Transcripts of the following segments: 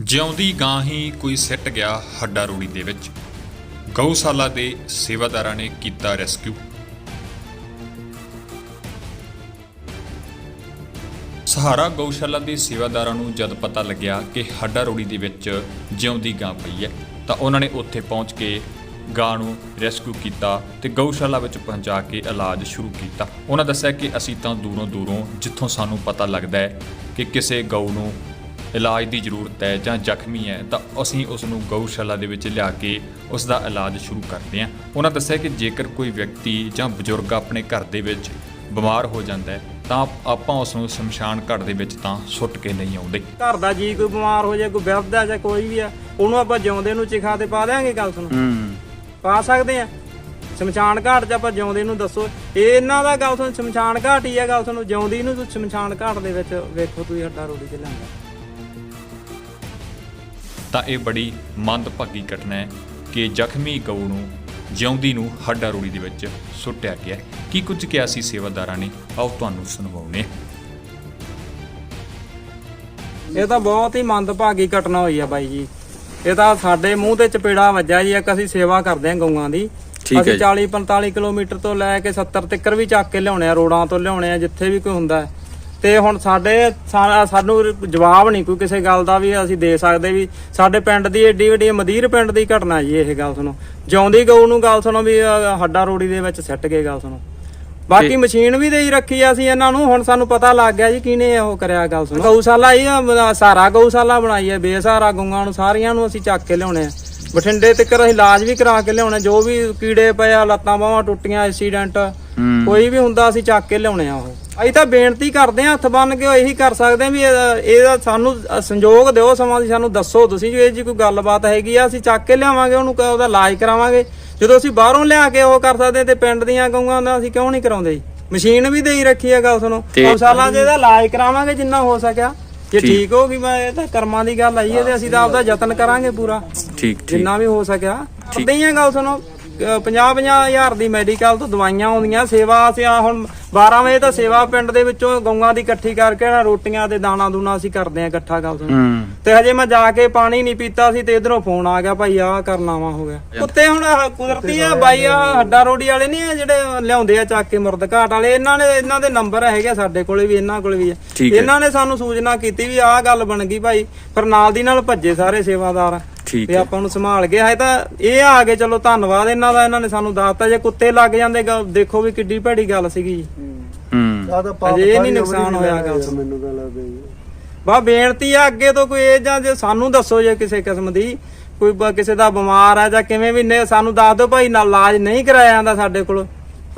ਜਿਉਂਦੀ ਗਾਂ ਹੀ ਕੋਈ ਸਿੱਟ ਗਿਆ ਹੱਡਾ ਰੋੜੀ ਦੇ ਵਿੱਚ। ਗਊਸ਼ਾਲਾ ਦੇ ਸੇਵਾਦਾਰਾਂ ਨੇ ਕੀਤਾ ਰੈਸਕਿਊ। ਸਹਾਰਾ ਗਊਸ਼ਾਲਾ ਦੇ ਸੇਵਾਦਾਰਾਂ ਨੂੰ ਜਦ ਪਤਾ ਲੱਗਿਆ ਕਿ ਹੱਡਾ ਰੋੜੀ ਦੇ ਵਿੱਚ ਜਿਉਂਦੀ ਗਾਂ ਪਈ ਹੈ, ਤਾਂ ਉਹਨਾਂ ਨੇ ਉੱਥੇ ਪਹੁੰਚ ਕੇ ਗਾਂ ਨੂੰ ਰੈਸਕਿਊ ਕੀਤਾ ਤੇ ਗਊਸ਼ਾਲਾ ਵਿੱਚ ਪਹੁੰਚਾ ਕੇ ਇਲਾਜ ਸ਼ੁਰੂ ਕੀਤਾ। ਉਹਨਾਂ ਦੱਸਿਆ ਕਿ ਅਸੀਂ ਤਾਂ ਦੂਰੋਂ ਦੂਰੋਂ ਜਿੱਥੋਂ ਸਾਨੂੰ ਪਤਾ ਲੱਗਦਾ ਹੈ ਕਿ ਕਿਸੇ ਗਊ ਨੂੰ ਇਲਾਜ ਦੀ ਜ਼ਰੂਰਤ ਹੈ ਜਾਂ ਜ਼ਖਮੀ ਹੈ ਤਾਂ ਅਸੀਂ ਉਸ ਨੂੰ ਗਊਸ਼ਾਲਾ ਦੇ ਵਿੱਚ ਲਿਆ ਕੇ ਉਸ ਦਾ ਇਲਾਜ ਸ਼ੁਰੂ ਕਰਦੇ ਹਾਂ। ਉਹਨਾਂ ਦੱਸਿਆ ਕਿ ਜੇਕਰ ਕੋਈ ਵਿਅਕਤੀ ਜਾਂ ਬਜ਼ੁਰਗ ਆਪਣੇ ਘਰ ਦੇ ਵਿੱਚ ਬਿਮਾਰ ਹੋ ਜਾਂਦਾ ਹੈ ਤਾਂ ਆਪਾਂ ਉਸ ਨੂੰ ਸ਼ਮਸ਼ਾਨ ਘਾਟ ਦੇ ਵਿੱਚ ਤਾਂ ਸੁੱਟ ਕੇ ਨਹੀਂ ਆਉਂਦੇ। ਘਰ ਦਾ ਜੀ ਕੋਈ ਬਿਮਾਰ ਹੋ ਜਾਏ ਕੋਈ ਬਿਰਧ ਆ ਜਾਂ ਕੋਈ ਵੀ ਆ ਉਹਨੂੰ ਆਪਾਂ ਜਿਉਂਦੇ ਨੂੰ ਚਿਖਾ ਤੇ ਪਾ ਦੇਾਂਗੇ ਗੱਲ ਸੁਣੋ। ਹੂੰ। ਪਾ ਸਕਦੇ ਆ। ਸ਼ਮਸ਼ਾਨ ਘਾਟ 'ਚ ਆਪਾਂ ਜਿਉਂਦੇ ਨੂੰ ਦੱਸੋ। ਇਹ ਇਹਨਾਂ ਦਾ ਗੱਲ ਸੁਣ ਸ਼ਮਸ਼ਾਨ ਘਾਟ ਹੀ ਆ ਗੱਲ ਸੁਣੋ। ਜਿਉਂਦੀ ਨੂੰ ਸ਼ਮਸ਼ਾਨ ਘਾਟ ਦੇ ਵਿੱਚ ਵੇਖੋ ਤੁਸੀਂ ਹੱਡਾ ਰੋੜੀ ਚ ਲਿਆਂਦਾ। ਤਾਂ ਇਹ ਬੜੀ ਮੰਦਭਾਗੀ ਘਟਨਾ ਹੈ ਕਿ ਜ਼ਖਮੀ ਗਊ ਨੂੰ ਜਿਉਂਦੀ ਨੂੰ ਹੱਡਾ ਰੋੜੀ ਦੇ ਵਿੱਚ ਸੁੱਟਿਆ ਗਿਆ। ਕੀ ਕੁਝ ਕਿਹਾ ਸੀ ਸੇਵਾਦਾਰਾਂ ਨੇ ਆਓ ਤੁਹਾਨੂੰ ਸੁਣਵਾਉਨੇ ਇਹ ਤਾਂ ਬਹੁਤ ਹੀ ਮੰਦਭਾਗੀ ਘਟਨਾ ਹੋਈ ਆ ਬਾਈ ਜੀ ਇਹ ਤਾਂ ਸਾਡੇ ਮੂੰਹ ਤੇ ਚਪੇੜਾ ਵੱਜਾ ਜੀ ਇੱਕ ਅਸੀਂ ਸੇਵਾ ਕਰਦੇ ਹਾਂ ਗਊਆਂ ਦੀ ਅਸੀਂ ਜੀ। 40 45 ਕਿਲੋਮੀਟਰ ਤੋਂ ਲੈ ਕੇ 70 ਤੱਕ ਵੀ ਚੱਕ ਕੇ ਲਿਆਉਣੇ ਆ ਰੋਡਾਂ ਤੋਂ ਲਿਆਉਣੇ ਆ ਜਿੱਥੇ ਵੀ ਕੋਈ ਹੁੰਦਾ ਹੈ। ਤੇ ਹੁਣ ਸਾਡੇ ਸਾਨੂੰ ਜਵਾਬ ਨਹੀਂ ਕੋਈ ਕਿਸੇ ਗੱਲ ਦਾ ਵੀ ਅਸੀਂ ਦੇ ਸਕਦੇ ਵੀ ਸਾਡੇ ਪਿੰਡ ਦੀ ਏਡੀ ਵੱਡੀ ਮਦੀਰ ਪਿੰਡ ਦੀ ਘਟਨਾ ਜੀ ਇਹ ਗੱਲ ਸੁਣੋ। ਜਿਉਂਦੀ ਗਊ ਨੂੰ ਗੱਲ ਸੁਣੋ ਵੀ ਹੱਡਾ ਰੋੜੀ ਦੇ ਵਿੱਚ ਸਿੱਟ ਕੇ ਗੱਲ ਸੁਣੋ। ਬਾਕੀ ਮਸ਼ੀਨ ਵੀ ਦੇਈ ਰੱਖੀ ਆ ਅਸੀਂ ਇਹਨਾਂ ਨੂੰ ਹੁਣ ਸਾਨੂੰ ਪਤਾ ਲੱਗ ਗਿਆ ਜੀ ਕਿਹਨੇ ਉਹ ਕਰਿਆ ਗੱਲ ਸੁਣੋ। ਗਊਸ਼ਾਲਾ ਇਹ ਸਾਰਾ ਗਊਸ਼ਾਲਾ ਬਣਾਈ ਹੈ ਬੇਸਹਾਰਾ ਗਊਆਂ ਨੂੰ ਸਾਰੀਆਂ ਨੂੰ ਅਸੀਂ ਚੱਕ ਕੇ ਲਿਆਉਣੇ ਆ। ਬਠਿੰਡੇ ਤੱਕ ਅਸੀਂ ਇਲਾਜ ਵੀ ਕਰਾ ਕੇ ਲਿਆਉਣੇ ਜੋ ਵੀ ਕੀੜੇ ਪਏ ਆ ਲੱਤਾਂ ਬਾਹਾਂ ਟੁੱਟੀਆਂ ਐਕਸੀਡੈਂਟ ਕੋਈ ਵੀ ਹੁੰਦਾ ਅਸੀਂ ਚੱਕ ਕੇ ਲਿਆਉਣੇ ਆ ਉਹ। ਅਸੀਂ ਤਾਂ ਬੇਨਤੀ ਕਰਦੇ ਹਾਂ ਹੱਥ ਬੰਨ ਕੇ ਇਹੀ ਕਰ ਸਕਦੇ ਹਾਂ ਵੀ ਇਹਦਾ ਸਾਨੂੰ ਸੰਯੋਗ ਦਿਓ ਸਮਾਂ ਦੀ ਸਾਨੂੰ ਦੱਸੋ ਤੁਸੀਂ ਜੇ ਇਹ ਜੀ ਕੋਈ ਗੱਲਬਾਤ ਹੈਗੀ ਆ ਅਸੀਂ ਚੱਕ ਕੇ ਲਿਆਵਾਂਗੇ ਉਹਨੂੰ ਉਹਦਾ ਇਲਾਜ ਕਰਾਵਾਂਗੇ। ਜਦੋਂ ਅਸੀਂ ਬਾਹਰੋਂ ਲਿਆ ਕੇ ਉਹ ਕਰ ਸਕਦੇ ਤੇ ਪਿੰਡ ਦੀਆਂ ਗਊਆਂ ਦਾ ਅਸੀਂ ਕਿਉਂ ਨਹੀਂ ਕਰਾਉਂਦੇ? ਜੀ ਮਸ਼ੀਨ ਵੀ ਦੇਈ ਰੱਖੀ ਹੈਗਾ ਉਸ ਨੂੰ ਸਾਲਾਂ ਦੇ ਇਹਦਾ ਇਲਾਜ ਕਰਾਵਾਂਗੇ ਜਿੰਨਾ ਹੋ ਸਕਿਆ। ਜੇ ਠੀਕ। ਹੋ ਗਈ ਮੈਂ ਇਹ ਤਾਂ ਕਰਮਾਂ ਦੀ ਗੱਲ ਆਈ ਹੈ ਤੇ ਅਸੀਂ ਤਾਂ ਆਪਦਾ ਯਤਨ ਕਰਾਂਗੇ ਪੂਰਾ। ਠੀਕ ਜਿੰਨਾ ਵੀ ਹੋ ਸਕਿਆ। ਠੀਕ। ਦੇਈਆਂਗਾ ਉਸ ਨੂੰ 50-50 ਹਜ਼ਾਰ ਦੀ ਮੈਡੀਕਲ ਤੋਂ ਦਵਾਈਆਂ ਆਉਂਦੀਆਂ ਸੇਵਾ ਅਸੀਂ ਆਹ ਹੁਣ 12 ਵਜੇ ਤਾਂ ਸੇਵਾ ਪਿੰਡ ਦੇ ਵਿੱਚੋਂ ਗਊਆਂ ਦੀ ਇਕੱਠੀ ਕਰਕੇ ਨਾ ਰੋਟੀਆਂ ਤੇ ਦਾਣਾ ਦੂਣਾ ਅਸੀਂ ਕਰਦੇ ਆ ਇਕੱਠਾ ਗੱਲ ਤੋਂ ਤੇ ਹਜੇ ਮੈਂ ਜਾ ਕੇ ਪਾਣੀ ਨਹੀਂ ਪੀਤਾ ਸੀ ਤੇ ਇਧਰੋਂ ਫੋਨ ਆ ਗਿਆ ਭਾਈ ਆਹ ਕਰਨਾ ਵਾ ਹੋ ਗਿਆ। ਕੁੱਤੇ ਹੁਣ ਕੁਦਰਤੀ ਆ ਬਾਈ ਆ ਹੱਡਾ ਰੋੜੀ ਵਾਲੇ ਨਹੀਂ ਆ ਜਿਹੜੇ ਲਿਆਉਂਦੇ ਆ ਚੱਕ ਕੇ ਮੁਰਦ ਘਾਟ ਵਾਲੇ ਇਹਨਾਂ ਨੇ ਇਹਨਾਂ ਦੇ ਨੰਬਰ ਹੈਗੇ ਸਾਡੇ ਕੋਲੇ ਵੀ ਇਹਨਾਂ ਕੋਲੇ ਵੀ ਆ। ਇਹਨਾਂ ਨੇ ਸਾਨੂੰ ਸੂਚਨਾ ਕੀਤੀ ਵੀ ਆਹ ਗੱਲ ਬਣ ਗਈ ਭਾਈ ਫਿਰ ਨਾਲ ਦੀ ਨਾਲ ਭੱਜੇ ਸਾਰੇ ਸੇਵਾਦਾਰ। ਠੀਕ ਤੇ ਹੈ। ਆਪਾਂ ਨੂੰ ਸੰਭਾਲ ਕੇ ਹੈ ਤਾਂ ਇਹ ਆ ਗਏ ਚਲੋ ਧੰਨਵਾਦ ਇਹਨਾਂ ਦਾ ਇਹਨਾਂ ਨੇ ਸਾਨੂੰ ਦੱਸਤਾ ਜੇ ਕੁੱਤੇ ਲੱਗ ਜਾਂਦੇ ਗ- ਦੇਖੋ ਵੀ ਕਿੱਡੀ ਭੈੜੀ ਗੱਲ ਸੀਗੀ ਜੀ। ਹੂੰ। ਆ ਤਾਂ ਪਾਪ ਅਜੇ ਇਹ ਨਹੀਂ ਨੁਕਸਾਨ ਹੋਇਆ ਯਾਰ, ਮੈਨੂੰ ਤਾਂ ਲੱਗਦਾ ਹੈ। ਬਾ ਬੇਨਤੀ ਆ ਅੱਗੇ ਤੋਂ ਕੋਈ ਇਹ ਜਾਂ ਜੇ ਸਾਨੂੰ ਦੱਸੋ ਜੇ ਕਿਸੇ ਕਿਸਮ ਦੀ ਕੋਈ ਬ- ਕਿਸੇ ਦਾ ਬਿਮਾਰ ਆ ਜਾਂ ਕਿਵੇਂ ਵੀ ਨੇ ਸਾਨੂੰ ਦੱਸ ਦਿਓ ਭਾਈ ਨਾ ਇਲਾਜ ਨਹੀਂ ਕਰਾਇਆ ਜਾਂਦਾ ਸਾਡੇ ਕੋਲ।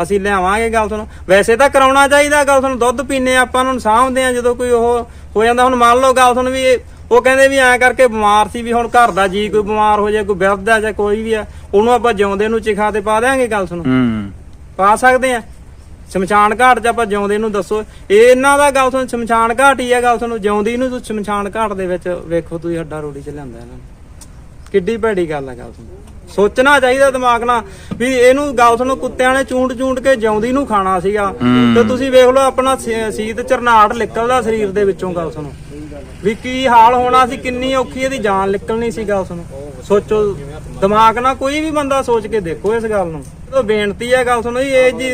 ਅਸੀਂ ਲਿਆਵਾਂਗੇ ਗੱਲ ਸੁਣੋ ਵੈਸੇ ਤਾਂ ਕਰਾਉਣਾ ਚਾਹੀਦਾ ਗੱਲ ਸੁਣੋ ਦੁੱਧ ਪੀਨੇ ਆਪਾਂ ਨੂੰ ਸਾਂਭਦੇ ਆ ਜਦੋਂ ਕੋਈ ਉਹ ਹੋ ਜਾਂਦਾ। ਹੁਣ ਮੰਨ ਲਓ ਗੱਲ ਸੁਣ ਵੀ ਇਹ- ਉਹ ਕਹਿੰਦੇ ਵੀ ਐਂ ਕਰਕੇ ਬਿਮਾਰ ਸੀ ਵੀ ਹੁਣ ਘਰ ਦਾ ਜੀ ਕੋਈ ਬਿਮਾਰ ਹੋ ਜਾਏ ਕੋਈ ਬਿਰਧ ਆ ਜਾਂ ਕੋਈ ਵੀ ਆ ਉਹਨੂੰ ਆਪਾਂ ਜਿਉਂਦੇ ਨੂੰ ਚਿਖਾ ਤੇ ਪਾ ਦੇਾਂਗੇ ਗੱਲ ਸੁਣੋ। ਹੂੰ। ਪਾ ਸਕਦੇ ਆ। ਸ਼ਮਸ਼ਾਨ ਘਾਟ 'ਚ ਆਪਾਂ ਜਿਉਂਦੇ ਨੂੰ ਦੱਸੋ। ਇਹ ਇਹਨਾਂ ਦਾ ਗੱਲ ਸੁਣ ਸ਼ਮਸ਼ਾਨ ਘਾਟ ਹੀ ਆ ਗੱਲ ਸੁਣੋ ਜਿਉਂਦੀ ਨੂੰ ਤੁਸੀਂ ਸ਼ਮਸ਼ਾਨ ਘਾਟ ਦੇ ਵਿੱਚ ਵੇਖੋ ਤੁਸੀਂ ਹੱਡਾ ਰੋੜੀ 'ਚ ਲਿਆਂਦਾ ਇਹਨਾਂ ਨੇ। ਕਿੱਡੀ ਭੈੜੀ ਗੱਲ ਆ ਗੱਲ ਸੁਣੋ। ਸੋਚਣਾ ਚਾਹੀਦਾ ਦਿਮਾਗ ਨਾਲ ਵੀ ਇਹਨੂੰ ਗੱਲ ਸੁਣੋ ਕੁੱਤਿਆਂ ਨੇ ਚੂੰਡ ਚੂੰਡ ਕੇ ਜਿਉਂਦੀ ਨੂੰ ਖਾਣਾ ਸੀਗਾ। ਤੇ ਤੁਸੀਂ ਵੇਖ ਲਓ ਆਪਣਾ ਸੀਤ ਚਰਨਾਟ ਨਿਕਲਦਾ ਸਰੀਰ ਦੇ ਵਿੱਚੋਂ ਗੱਲ ਸੁਣੋ। ਵੀ ਕੀ ਹਾਲ ਹੋਣਾ ਸੀ, ਕਿੰਨੀ ਔਖੀ ਇਹਦੀ ਜਾਨ ਨਿਕਲਣੀ ਸੀ ਗੱਲ ਸੁਣੋ। ਸੋਚੋ, ਦਿਮਾਗ ਨਾਲ ਕੋਈ ਵੀ ਬੰਦਾ ਸੋਚ ਕੇ ਦੇਖੋ ਇਸ ਗੱਲ ਨੂੰ। ਉਹ ਬੇਨਤੀ ਹੈ ਗੱਲ ਸੁਣੋ ਜੀ, ਇਹ ਜੀ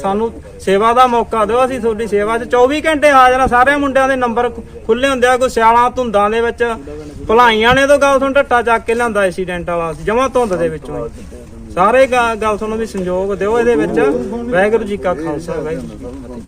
ਸਾਨੂੰ ਸੇਵਾ ਦਾ ਮੌਕਾ ਦਿਓ, ਅਸੀਂ ਤੁਹਾਡੀ ਸੇਵਾ 'ਚ 24 ਘੰਟੇ ਹਾਜ਼ਰ ਆ ਸਾਰੇ ਮੁੰਡਿਆਂ ਦੇ ਨੰਬਰ ਖੁੱਲੇ ਹੁੰਦੇ ਆ, ਕੋਈ ਸਿਆਲਾਂ ਧੁੰਦਾਂ ਦੇ ਵਿੱਚ, ਭਲਾਈਆਂ ਨੇ ਤਾਂ ਗੱਲ ਸੁਣ, ਟੱਟਾ ਚੱਕ ਕੇ ਲਿਆਂਦਾ ਐਕਸੀਡੈਂਟ ਵਾਲਾ, ਜਮਾ ਧੁੰਦ ਦੇ ਵਿੱਚੋਂ ਸਾਰੇ ਗੱਲ ਸੁਣੋ ਵੀ ਸੰਯੋਗ ਦਿਓ ਇਹਦੇ ਵਿੱਚ। ਵਾਹਿਗੁਰੂ ਜੀ ਕਾ ਖਾਲਸਾ, ਵਾਹਿਗੁਰੂ ਜੀ